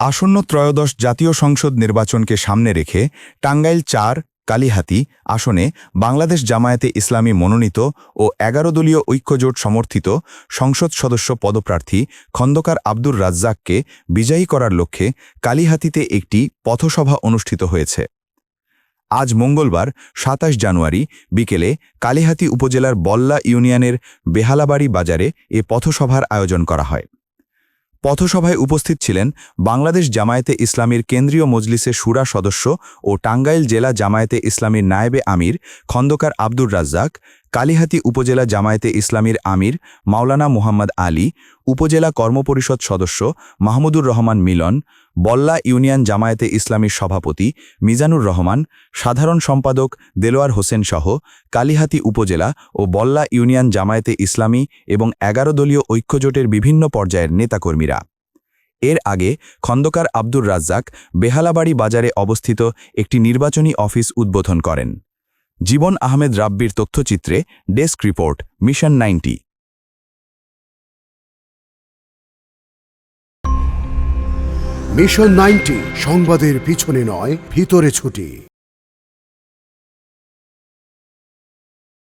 আসন্ন ত্রয়োদশ জাতীয় সংসদ নির্বাচনকে সামনে রেখে টাঙ্গাইল চার, কালিহাতি আসনে বাংলাদেশ জামায়াতে ইসলামী মনোনীত ও এগারো দলীয় ঐক্যজোট সমর্থিত সংসদ সদস্য পদপ্রার্থী খন্দকার আব্দুর রাজ্জাককে বিজয়ী করার লক্ষ্যে কালিহাতিতে একটি পথসভা অনুষ্ঠিত হয়েছে। আজ মঙ্গলবার, সাতাশ জানুয়ারি বিকেলে কালিহাতি উপজেলার বল্লা ইউনিয়নের বেহালাবাড়ি বাজারে এ পথসভার আয়োজন করা হয়। পথসভায় উপস্থিত ছিলেন বাংলাদেশ জামায়েতে ইসলামীর কেন্দ্রীয় মজলিসের সুরা সদস্য ও টাঙ্গাইল জেলা জামায়াতে ইসলামীর নায়েবে আমির খন্দকার আব্দুর রাজ্জাক কালিহাতি উপজেলা জামায়াতে ইসলামীর আমির মাওলানা মুহাম্মদ আলী, উপজেলা কর্মপরিষদ সদস্য মাহমুদুর রহমান মিলন, বল্লা ইউনিয়ন জামায়াতে ইসলামীর সভাপতি মিজানুর রহমান, সাধারণ সম্পাদক দেলোয়ার হোসেন সহ কালিহাতি উপজেলা ও বল্লা ইউনিয়ন জামায়াতে ইসলামী এবং এগারো দলীয় ঐক্যজোটের বিভিন্ন পর্যায়ের নেতাকর্মীরা। এর আগে খন্দকার আব্দুর রাজ্জাক বেহালাবাড়ি বাজারে অবস্থিত একটি নির্বাচনী অফিস উদ্বোধন করেন। জীবন আহমেদ রাব্বির তথ্যচিত্রে desk report, mission ninety. Mission ninety, সংবাদের পিছনে নয়, ভিতরে ছুটি।